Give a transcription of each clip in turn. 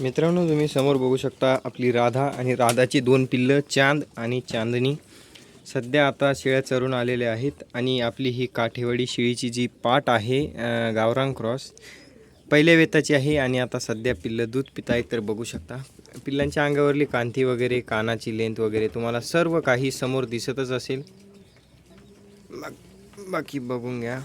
मित्रांनो तुम्ही समोर बघू शकता आपली राधा आणि राधाची दोन पिल्लं चांद आणि चांदणी. सध्या आता शेळ्या चरून आलेल्या आहेत आणि आपली ही काठेवाडी शेळीची जी पाट आहे गावरांग क्रॉस पहिल्या वेताची आहे आणि आता सध्या पिल्लं दूध पित आहेत तर बघू शकता. पिल्लांच्या अंगावरली कांती वगैरे कानाची लेंथ वगैरे तुम्हाला सर्व काही समोर दिसतच असेल. बाकी बघून घ्या.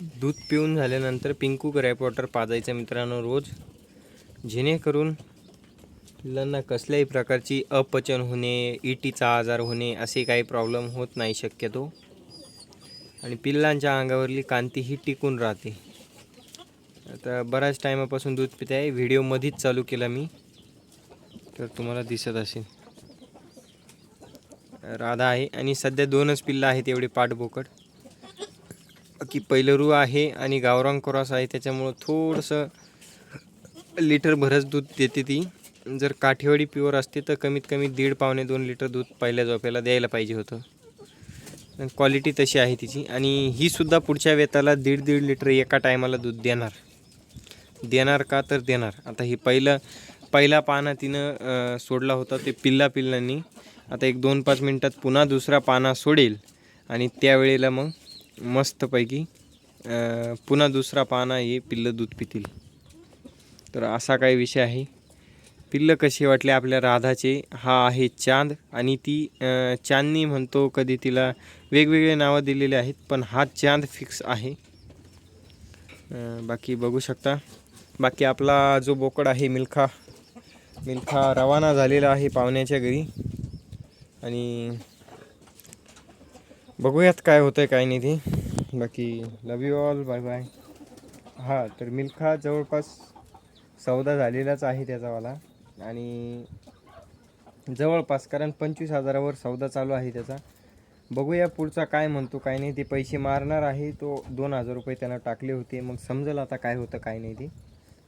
दूध पिऊन झाल्यानंतर पिंकू ग्रॅप वॉटर पाजायचं मित्रांनो रोज. जेणेकरून पिल्लांना कसल्याही प्रकारची अपचन होणे इटीचा आजार होणे असे काही प्रॉब्लेम होत नाही शक्यतो. आणि पिल्लांच्या अंगावरली कांती ही टिकून राहते. आता बऱ्याच टायमापासून दूध पित आहे. व्हिडिओमध्येच चालू केला मी. तर तुम्हाला दिसत असेल. राधा आहे आणि सध्या दोनच पिल्लं आहेत एवढे पाठबोकड की पैलरू आहे आणि गावरान क्रॉस आहे त्याच्यामुळं थोडंसं लिटर भरच दूध देते ती. जर काठेवाडी प्युअर असते तर कमीत कमी दीड पावणे दोन लिटर दूध पहिल्या झोप्याला द्यायला पाहिजे होतं. क्वालिटी तशी आहे तिची. आणि ही सुद्धा पुढच्या वेताला दीड दीड लिटर एका टायमाला दूध देणार. देणार का तर देणार. आता ही पहिलं पहिला पाना तिनं सोडला होता ते पिल्ला पिल्लांनी. आता एक दोन पाच मिनटात पुन्हा दुसरा पाना सोडेल. आणि त्यावेळेला मग मस्तपैकी पुन्हा दुसरा पाना हे पिल्लं दूध पितील. तर असा काही विषय आहे. पिल्लं कशी वाटले आपल्या राधाचे? हा आहे चांद आणि ती चांदनी म्हणतो कधी तिला. वेगवेगळे नावं दिलेले आहेत पण हा चांद फिक्स आहे. बाकी बघू शकता. बाकी आपला जो बोकड आहे मिल्खा मिल्खा रवाना झालेला आहे पाहुण्याच्या घरी. आणि बघूयात काय होतं आहे काय नाही ते. बाकी love you all bye bye हां तर मिल्खा जवळपास सौदा झालेलाच आहे त्याचावाला. आणि जवळपास कारण पंचवीस हजारावर सौदा चालू आहे त्याचा. बघूया पुढचा काय म्हणतो काय नाही ते पैसे मारणार आहे तो दोन हजार रुपये त्यानं टाकले होते. मग समजेल आता काय होतं काय नाही ते.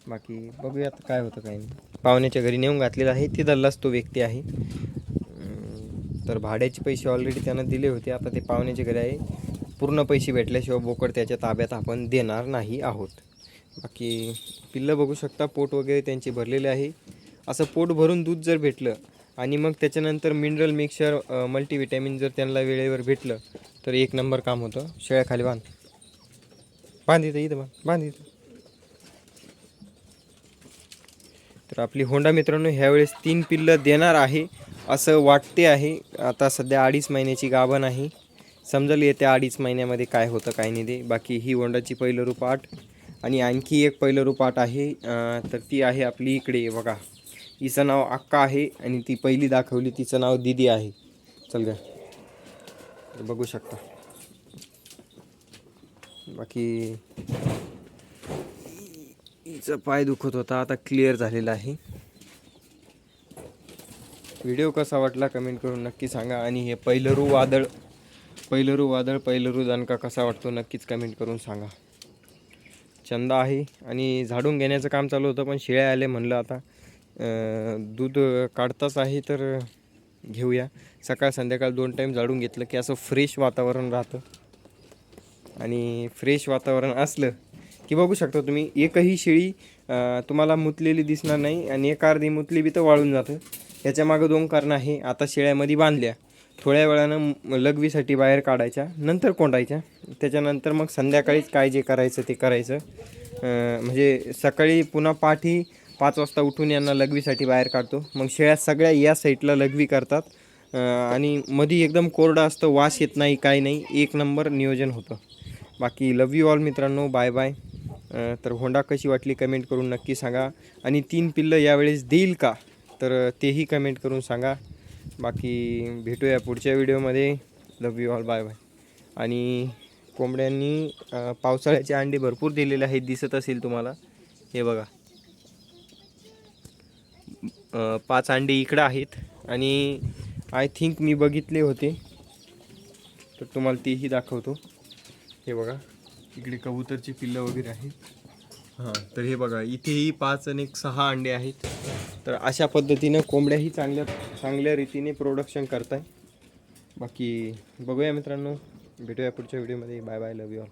बाकी बघूयात काय होतं काय नाही. पाहुण्याच्या घरी नेऊन घातलेलं आहे तिथलाच तो व्यक्ती आहे. तर भाड्याचे पैसे ऑलरेडी त्यानं दिले होते. आता ते पाहुण्याचे घरी आहे. पूर्ण पैसे भेटल्याशिवाय बोकड त्याच्या ताब्यात आपण देणार नाही आहोत. बाकी पिल्लं बघू शकता पोट वगैरे त्यांचे भरलेले आहे. असं पोट भरून दूध जर भेटलं आणि मग त्याच्यानंतर मिनरल मिक्सर मल्टीविटॅमिन जर त्यांना वेळेवर भेटलं तर एक नंबर काम होतं. शेळ्याखाली बांध. बांध इथं इथं बांध. बांध इथं. तर आपली होंडा मित्रांनो ह्यावेळेस तीन पिल्लं देणार आहे. असं वाटते आहे आता सध्या अडीच महिन्याची गाभण आहे. समजेल येत्या अडीच महिन्यामध्ये काय होतं काय नाही ते. बाकी ही वंडाची पहिलं रूपाट आणि आणखी एक पहिलं रूपाट आहे. तर ती आहे आपली इकडे बघा. हिचं नाव अक्का आहे आणि ती पहिली दाखवली तिचं नाव दिदी आहे. चल ग. बघू शकता. बाकी हिचं पाय दुखत होता आता क्लिअर झालेला आहे. व्हिडिओ कसा वाटला कमेंट करून नक्की सांगा आणि हे पहिलरू वादळ पहिलरू वादळ पहिलरू दणका कसा वाटतो नक्कीच कमेंट करून सांगा. चंदा आहे आणि झाडून घेण्याचं काम चालू होतं पण शेळ्या आले म्हणलं आता. दूध काढताच आहे तर घेऊया. सकाळ संध्याकाळ दोन टाईम झाडून घेतलं की असं फ्रेश वातावरण राहतं. आणि फ्रेश वातावरण असलं की बघू शकता तुम्ही एकही शेळी तुम्हाला मुतलेली दिसणार नाही आणि एक अर्धी मुतली बी तर वाळून जातं. याच्यामागं दोन कारणं आहे. आता शेळ्यामध्ये बांधल्या. थोड्या वेळानं लघवीसाठी बाहेर काढायच्या नंतर कोंडायच्या. त्याच्यानंतर मग संध्याकाळीच काय जे करायचं ते करायचं. म्हणजे सकाळी पुन्हा पाठी पाच वाजता उठून यांना लघवीसाठी बाहेर काढतो. मग शेळ्या सगळ्या या साईडला लघवी करतात. आणि मध्ये एकदम कोरडं असतं वास येत नाही काय नाही. एक नंबर नियोजन होतं. बाकी लव यू ऑल मित्रांनो बाय बाय तर होंडा कशी वाटली कमेंट करून नक्की सांगा. आणि तीन पिल्लं यावेळेस देईल का? तर तेही कमेंट करून सांगा. बाकी भेटूया पुढच्या व्हिडिओमध्ये love you all bye bye आणि कोंबड्यांनी पावसाळ्याचे अंडे भरपूर दिलेले आहेत दिसत असेल तुम्हाला. हे बघा. पाच अंडे इकडं आहेत. आणि आय थिंक मी बघितले होते. तर तुम्हाला तेही दाखवतो. हे बघा. इकडे कबूतरची पिल्लं वगैरे आहेत. हां तर हे बघा इथेही पाच आणि सहा अंडे आहेत. तर अशा पद्धतीनं कोंबड्याही चांगल्या चांगल्या रीतीने प्रोडक्शन करताय. बाकी बघूया मित्रांनो. भेटूया पुढच्या व्हिडिओमध्ये bye bye love you all